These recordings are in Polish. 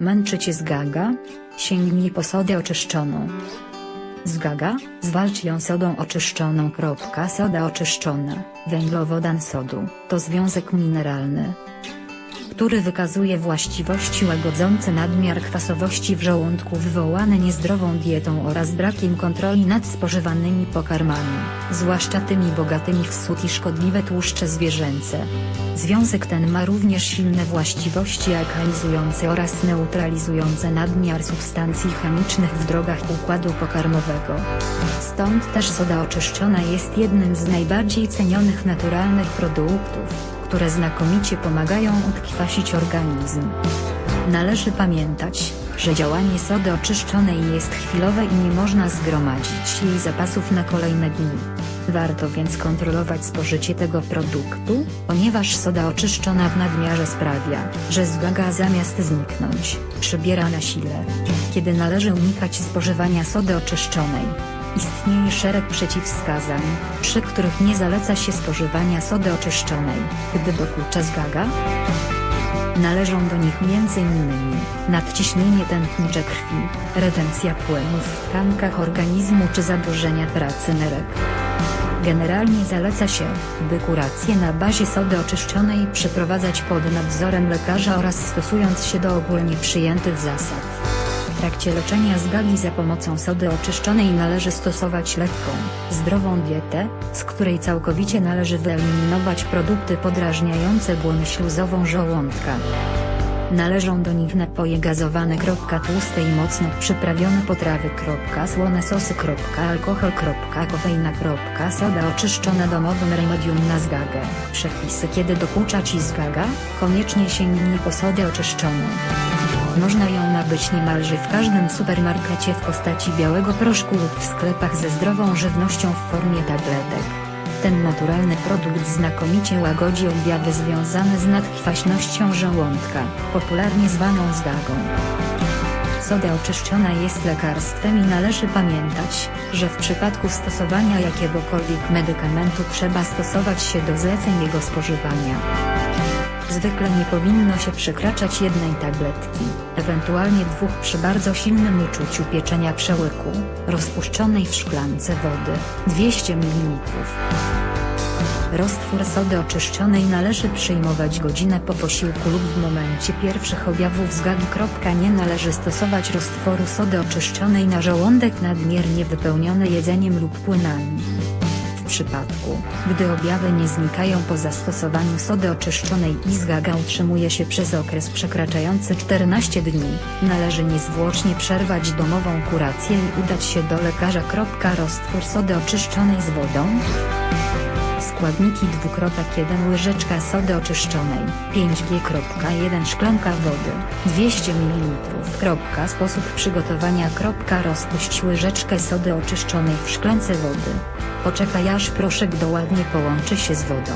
Męczy cię zgaga? Sięgnij po sodę oczyszczoną. Zgaga, zwalcz ją sodą oczyszczoną. Soda oczyszczona, węglowodan sodu, to związek mineralny, który wykazuje właściwości łagodzące nadmiar kwasowości w żołądku wywołane niezdrową dietą oraz brakiem kontroli nad spożywanymi pokarmami, zwłaszcza tymi bogatymi w sód i szkodliwe tłuszcze zwierzęce. Związek ten ma również silne właściwości alkalizujące oraz neutralizujące nadmiar substancji chemicznych w drogach układu pokarmowego. Stąd też soda oczyszczona jest jednym z najbardziej cenionych naturalnych produktów które znakomicie pomagają odkwasić organizm. Należy pamiętać, że działanie sody oczyszczonej jest chwilowe i nie można zgromadzić jej zapasów na kolejne dni. Warto więc kontrolować spożycie tego produktu, ponieważ soda oczyszczona w nadmiarze sprawia, że zgaga zamiast zniknąć, przybiera na sile. Kiedy należy unikać spożywania sody oczyszczonej? Istnieje szereg przeciwwskazań, przy których nie zaleca się spożywania sody oczyszczonej, gdy dokucza zgaga. Należą do nich m.in. nadciśnienie tętnicze krwi, retencja płynów w tkankach organizmu czy zaburzenia pracy nerek. Generalnie zaleca się, by kurację na bazie sody oczyszczonej przeprowadzać pod nadzorem lekarza oraz stosując się do ogólnie przyjętych zasad. W trakcie leczenia zgagi za pomocą sody oczyszczonej należy stosować lekką, zdrową dietę, z której całkowicie należy wyeliminować produkty podrażniające błonę śluzową żołądka. Należą do nich napoje gazowane. Tłuste i mocno przyprawione potrawy. Słone sosy. Alkohol. Kofeina. Soda oczyszczona domowym remedium na zgagę. Przepisy Kiedy dokucza Ci zgaga, koniecznie sięgnij po sodę oczyszczoną. Można ją nabyć niemalże w każdym supermarkecie w postaci białego proszku lub w sklepach ze zdrową żywnością w formie tabletek. Ten naturalny produkt znakomicie łagodzi objawy związane z nadkwaśnością żołądka, popularnie zwaną zgagą. Soda oczyszczona jest lekarstwem i należy pamiętać, że w przypadku stosowania jakiegokolwiek medykamentu trzeba stosować się do zleceń jego spożywania. Zwykle nie powinno się przekraczać jednej tabletki, ewentualnie dwóch przy bardzo silnym uczuciu pieczenia przełyku, rozpuszczonej w szklance wody, 200 ml. Roztwór sody oczyszczonej należy przyjmować godzinę po posiłku lub w momencie pierwszych objawów zgagi. Nie należy stosować roztworu sody oczyszczonej na żołądek nadmiernie wypełniony jedzeniem lub płynami przypadku, gdy objawy nie znikają po zastosowaniu sody oczyszczonej i zgaga utrzymuje się przez okres przekraczający 14 dni, należy niezwłocznie przerwać domową kurację i udać się do lekarza. Roztwór sody oczyszczonej z wodą Składniki 2.1 łyżeczka sody oczyszczonej, 5G.1 szklanka wody, 200 ml. Sposób przygotowania. Rozpuść łyżeczkę sody oczyszczonej w szklance wody. Poczekaj aż proszek doładnie połączy się z wodą.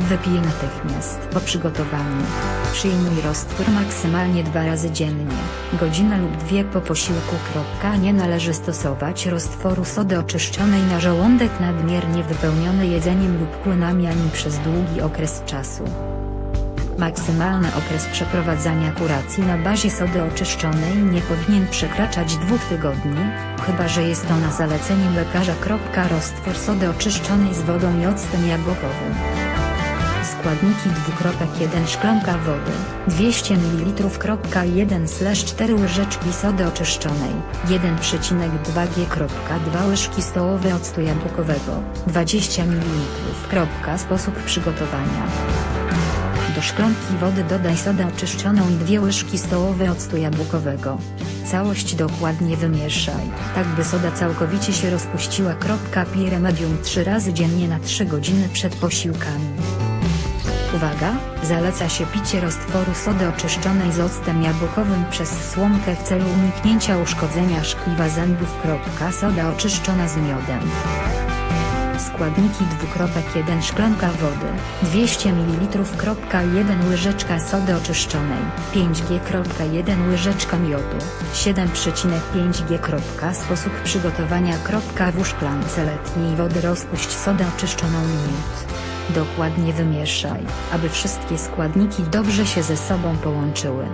Wypij natychmiast po przygotowaniu. Przyjmuj roztwór maksymalnie dwa razy dziennie, godzinę lub dwie po posiłku. Nie należy stosować roztworu sody oczyszczonej na żołądek nadmiernie wypełniony jedzeniem lub płynami ani przez długi okres czasu. Maksymalny okres przeprowadzania kuracji na bazie sody oczyszczonej nie powinien przekraczać dwóch tygodni, chyba że jest to na zaleceniem lekarza. Roztwór sody oczyszczonej z wodą i octem jabłkowym. Składniki 2.1 szklanka wody, 200 ml. 1/4 łyżeczki sody oczyszczonej, 1,2 g. 2 łyżki stołowe octu jabłkowego, 20 ml. Sposób przygotowania. Do szklanki wody dodaj sodę oczyszczoną i dwie łyżki stołowe octu jabłkowego. Całość dokładnie wymieszaj, tak by soda całkowicie się rozpuściła. Pij remedium 3 razy dziennie na 3 godziny przed posiłkami. Uwaga, zaleca się picie roztworu sody oczyszczonej z octem jabłkowym przez słomkę w celu uniknięcia uszkodzenia szkliwa zębów. Soda oczyszczona z miodem. Składniki 2.1 szklanka wody, 200 ml. 1 łyżeczka sody oczyszczonej, 5G.1 łyżeczka miodu, 7,5 G. Sposób przygotowania. W szklance letniej wody rozpuść sodę oczyszczoną i miód. Dokładnie wymieszaj, aby wszystkie składniki dobrze się ze sobą połączyły.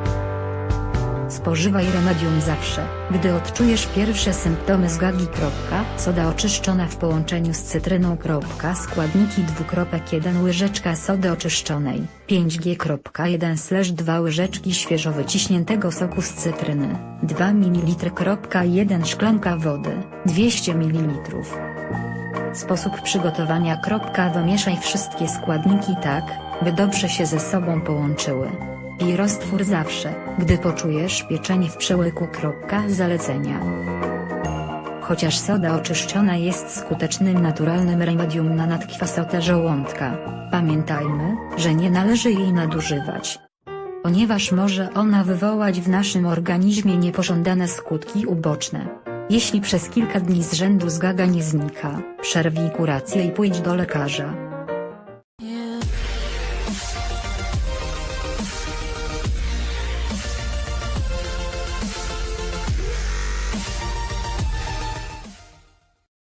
Spożywaj remedium zawsze, gdy odczujesz pierwsze symptomy zgagi. Soda oczyszczona w połączeniu z cytryną. Składniki 2.1 łyżeczka sody oczyszczonej, 5G.1 2 łyżeczki świeżo wyciśniętego soku z cytryny, 2 ml. 1 szklanka wody, 200 ml. Sposób przygotowania. Domieszaj wszystkie składniki tak, by dobrze się ze sobą połączyły. Pij roztwór zawsze, gdy poczujesz pieczenie w przełyku. Zalecenia. Chociaż soda oczyszczona jest skutecznym naturalnym remedium na nadkwasotę żołądka, pamiętajmy, że nie należy jej nadużywać. Ponieważ może ona wywołać w naszym organizmie niepożądane skutki uboczne. Jeśli przez kilka dni z rzędu zgaga nie znika, przerwij kurację i pójdź do lekarza.